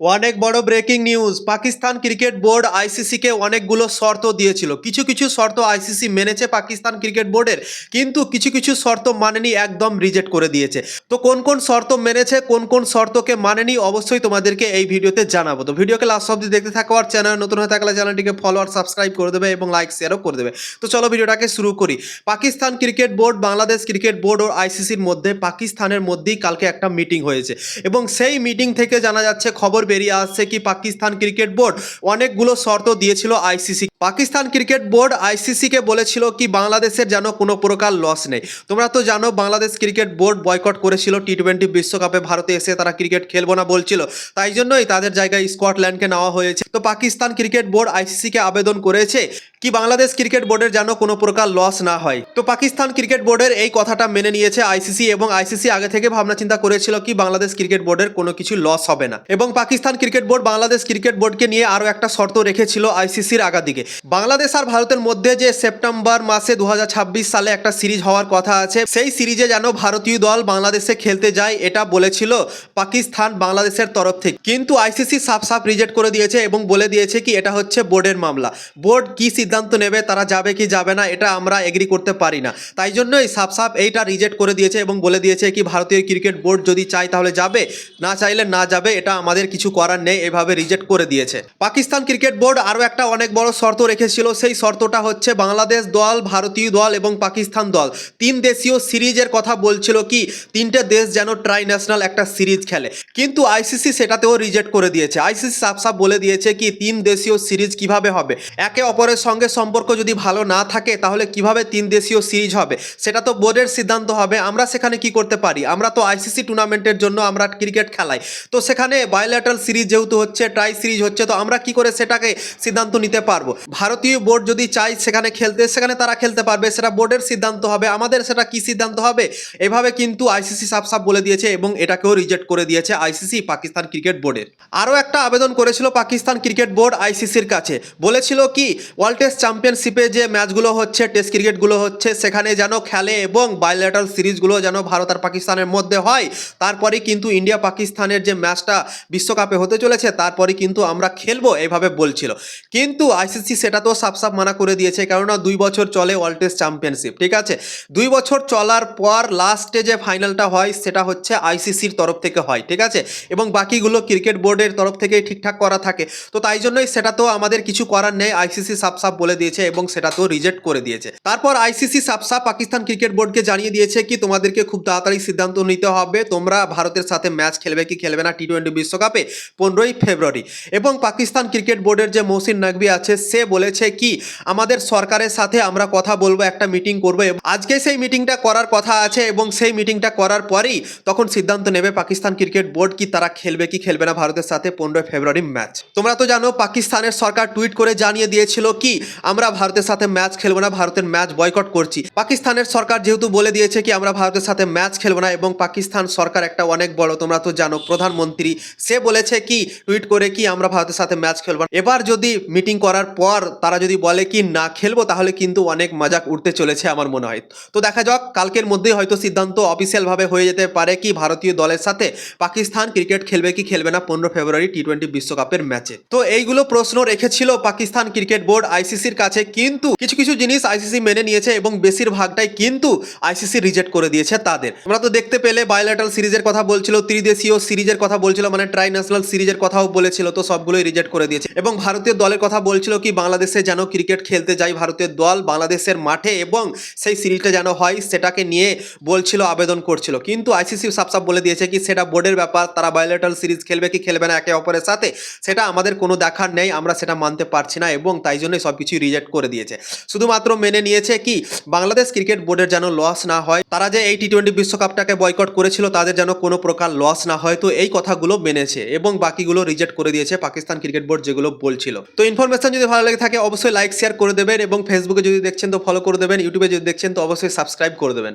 অনেক বড় breaking news Pakistan cricket board আইসিসিকে অনেকগুলো শর্ত দিয়েছিল। কিছু কিছু শর্ত আইসিসি মেনেছে পাকিস্তান ক্রিকেট বোর্ডের কিন্তু কিছু কিছু শর্ত মানেনি, একদম রিজেক্ট করে দিয়েছে। তো কোন কোন শর্ত মেনেছে, কোন কোন শর্তকে মানেনি, অবশ্যই তোমাদেরকে এই ভিডিওতে জানাব। তো ভিডিওকে লাস্ট অব্দি দেখতে থাকো আর চ্যানেল নতুন হয়ে থাকলে চ্যানেলটিকে ফলো আর সাবস্ক্রাইব করে দেবে এবং লাইক শেয়ারও করে দেবে। তো চলো ভিডিওটাকে শুরু করি। Pakistan cricket board Bangladesh cricket board ও আইসিসির মধ্যে, পাকিস্তানের মধ্যেই কালকে একটা মিটিং হয়েছে। এবং সেই মিটিং থেকে জানা যাচ্ছে, খবর বেরিয়ে আসছে কি পাকিস্তান ক্রিকেট বোর্ড? অনেকগুলো শর্ত দিয়েছিল আইসিসি। পাকিস্তান ক্রিকেট বোর্ড আইসিসিকে বলেছিল কি বাংলাদেশের যেন কোনো প্রকার লস নেই। তোমরা তো জানো বাংলাদেশ ক্রিকেট বোর্ড বয়কট করেছিল টি টোয়েন্টি বিশ্বকাপে ভারতে এসে তারা ক্রিকেট খেলব না বলছিল। তাই জন্যই তাদের জায়গায় স্কটল্যান্ডকে নেওয়া হয়েছে। তো পাকিস্তান ক্রিকেট বোর্ড আইসিসিকে আবেদন করেছে কি বাংলাদেশ ক্রিকেট বোর্ডের যেন কোনো প্রকার লস না হয়। তো পাকিস্তান ক্রিকেট বোর্ডের এই কথাটা মেনে নিয়েছে আইসিসি এবং আইসিসি আগে থেকে ভাবনা চিন্তা করেছিল কি বাংলাদেশ ক্রিকেট বোর্ডের কোনো কিছু লস হবে না। এবং Pakistan cricket board Bangladesh cricket বোর্ডকে নিয়ে আরও একটা শর্ত রেখেছিল আইসিসির আগা দিকে বাংলাদেশ আর ভারতের মধ্যে যে সেপ্টেম্বর মাসে দু সালে একটা সিরিজ হওয়ার কথা আছে, সেই সিরিজে যেন ভারতীয় দল বাংলাদেশে খেলতে যায়, এটা বলেছিল পাকিস্তান বাংলাদেশের তরফ থেকে। কিন্তু আইসিসি সাফ সাফ রিজেক্ট করে দিয়েছে এবং বলে দিয়েছে কি, এটা হচ্ছে বোর্ডের মামলা। বোর্ড কি সিদ্ধান্ত নেবে, তারা যাবে কি যাবে না, এটা আমরা এগ্রি করতে পারি না। তাই জন্যই সাফ সাফ এইটা রিজেক্ট করে দিয়েছে এবং বলে দিয়েছে কি, ভারতীয় ক্রিকেট বোর্ড যদি চায় তাহলে যাবে, না চাইলে না যাবে, এটা আমাদের কিছু করার নেই, এভাবে রিজেক্ট করে দিয়েছে। পাকিস্তান ক্রিকেট বোর্ড আরও একটা অনেক বড় শর্ত রেখেছিল, সেই শর্তটা হচ্ছে বাংলাদেশ দল, ভারতীয় দল এবং পাকিস্তান দল। তিন দেশীয় সিরিজের কথা বলছিল কি, তিনটে দেশ যেন ট্রাই ন্যাশনাল একটা সিরিজ খেলে। কিন্তু আইসিসি সেটাতেও রিজেক্ট করে দিয়েছে। আইসিসি সাফ সাফ বলে দিয়েছে কি, তিন দেশীয় সিরিজ কীভাবে হবে? একে অপরের সঙ্গে সম্পর্ক যদি ভালো না থাকে, তাহলে কীভাবে তিন দেশীয় সিরিজ হবে? সেটা তো বোর্ডের সিদ্ধান্ত হবে, আমরা সেখানে কি করতে পারি? আমরা তো আইসিসি টুর্নামেন্টের জন্য আমরা ক্রিকেট খেলাই। তো সেখানে বায়োলেটারাল সিরিজ যেহেতু হচ্ছে ট্রাই সিরিজ হচ্ছে, তো আমরা কি করে সেটাকে সিদ্ধান্ত নিতে পারব? ভারতীয় বোর্ড যদি চাই সেখানে খেলতে, সেখানে তারা খেলতে পারবে, সেটা বোর্ডের সিদ্ধান্ত হবে। আমাদের সেটা কি সিদ্ধান্ত হবে? এভাবে কিন্তু আইসিসি সাফ সাফ বলে দিয়েছে এবং এটাকেও রিজেক্ট করে দিয়েছে আইসিসি পাকিস্তান ক্রিকেট বোর্ডের। আরও একটা আবেদন করেছিল পাকিস্তান ক্রিকেট বোর্ড আইসিসির কাছে। বলেছিল কি ওয়ার্ল্ড টেস্ট চ্যাম্পিয়নশিপে যে ম্যাচগুলো হচ্ছে টেস্ট ক্রিকেটগুলো হচ্ছে, সেখানে যেন খেলে এবং বায়োলেটারাল সিরিজগুলো যেন ভারত আর পাকিস্তানের মধ্যে হয়। তারপরে কিন্তু ইন্ডিয়া পাকিস্তানের যে ম্যাচটা বিশ্বকাপে হতে চলেছে তারপরে কিন্তু আমরা খেলব, এইভাবে বলছিল। কিন্তু আইসিসি সেটা তো সাফ সাফ মানা করে দিয়েছে, কেননা দুই বছর চলে ওয়ার্ল্ড টেস্ট চ্যাম্পিয়নশিপ ঠিক আছে? দুই বছর চলার পর লাস্টে যে ফাইনালটা হয়, সেটা হচ্ছে আইসিসির তরফ থেকে হয়, ঠিক আছে? এবং বাকিগুলো ক্রিকেট বোর্ডের তরফ থেকে ঠিকঠাক করা থাকে। তো তাই জন্যই সেটা তো আমাদের কিছু করার নেই আইসিসি সাফ সাফ বলে দিয়েছে এবং সেটা তো রিজেক্ট করে দিয়েছে। তারপর আইসিসি সাফ সাফ পাকিস্তান ক্রিকেট বোর্ডকে জানিয়ে দিয়েছে কি, তোমাদেরকে খুব তাড়াতাড়ি সিদ্ধান্ত নিতে হবে, তোমরা ভারতের সাথে ম্যাচ খেলবে কি খেলবে না টি টোয়েন্টি বিশ্বকাপে? পনেরোই ফেব্রুয়ারি। এবং পাকিস্তান ক্রিকেট বোর্ডের যে মহসিন নাকবি আছে, সে বলেছে কি, আমাদের সরকারের সাথে আমরা কথা বলব, একটা মিটিং করব আজকে সেই মিটিংটা করার কথা আছে এবং সেই মিটিংটা করার পরেই তখন সিদ্ধান্ত নেবে পাকিস্তান ক্রিকেট বোর্ড কি তারা খেলবে, কি খেলবে না ভারতের সাথে পনেরোই ফেব্রুয়ারি ম্যাচ। তোমরা তো জানো, পাকিস্তানের সরকার টুইট করে জানিয়ে দিয়েছিল কি, আমরা ভারতের সাথে ম্যাচ খেলব না, ভারতের ম্যাচ বয়কট করছি। পাকিস্তানের সরকার যেহেতু বলে দিয়েছে কি, আমরা ভারতের সাথে ম্যাচ খেলব না এবং পাকিস্তান সরকার একটা অনেক বড়, তোমরা তো জানো, প্রধানমন্ত্রী, সে বলেছে কি, টুইট করে কি আমরা ভারতের সাথে ম্যাচ খেলব। এবার যদি মিটিং করার পর তারা যদি বলে কি, না খেলব তাহলে কিন্তু অনেক মজাক উঠতে চলেছে আমার মনে হয়। তো দেখা যাক, কালকের মধ্যেই হয়তো সিদ্ধান্ত অফিসিয়াল ভাবে হয়ে যেতে পারে কি ভারতীয় দলের সাথে পাকিস্তান ক্রিকেট খেলবে কি খেলবে না পনেরো ফেব্রুয়ারি টি টোয়েন্টি বিশ্বকাপের ম্যাচে। তো এইগুলো প্রশ্ন রেখেছিল পাকিস্তান ক্রিকেট বোর্ড আইসিসির কাছে, কিন্তু কিছু কিছু জিনিস আইসিসি মেনে নিয়েছে এবং বেশিরভাগটাই কিন্তু আইসিসি রিজেক্ট করে দিয়েছে তাদের। আমরা তো দেখতে পেলে বায়োলেটারাল সিরিজের কথা বলছিল, ত্রিদেশীয় সিরিজের কথা বলছিল মানে ট্রাই ন্যাশনাল সিরিজের কথাও বলেছিল, তো সবগুলোই রিজেক্ট করে দিয়েছে। এবং ভারতীয় দলের কথা বলছিল কি, বাংলাদেশে যেন ক্রিকেট খেলতে যায় ভারতীয় দল, বাংলাদেশের মাঠে এবং সেই সিরিজটা যেন হয় সেটাকে নিয়ে বলছিল, আবেদন করছিল। কিন্তু আইসিসি সাফ বলে দিয়েছে কি, সেটা বোর্ডের ব্যাপার, তারা বায়োলেটারাল সিরিজ খেলবে কি খেলবে না, একে অপরের সাথে, সেটা আমাদের কোনো দেখার নেই, আমরা সেটা মানতে পারছি না এবং তাই জন্যই সব কিছুই রিজেক্ট করে দিয়েছে। শুধুমাত্র মেনে নিয়েছে কি, বাংলাদেশ ক্রিকেট বোর্ডের যেন লস না হয়, তারা যে এই টি টোয়েন্টি বিশ্বকাপটাকে বয়কট করেছিল, তাদের যেন কোনো প্রকার লস না হয়, তো এই কথাগুলো মেনেছে। এবং বাকিগুলো রিজেক্ট করে দিয়েছে পাকিস্তান ক্রিকেট বোর্ড যেগুলো বলছিল। তো ইনফরমেশন যদি ভালো লাগে থাকে, অবশ্যই লাইক শেয়ার করে দেবেন এবং ফেসবুকে যদি দেখছেন তো ফলো করে দেবেন ইউটিউবে যদি দেখছেন তো অবশ্যই সাবস্ক্রাইব করে দেবেন।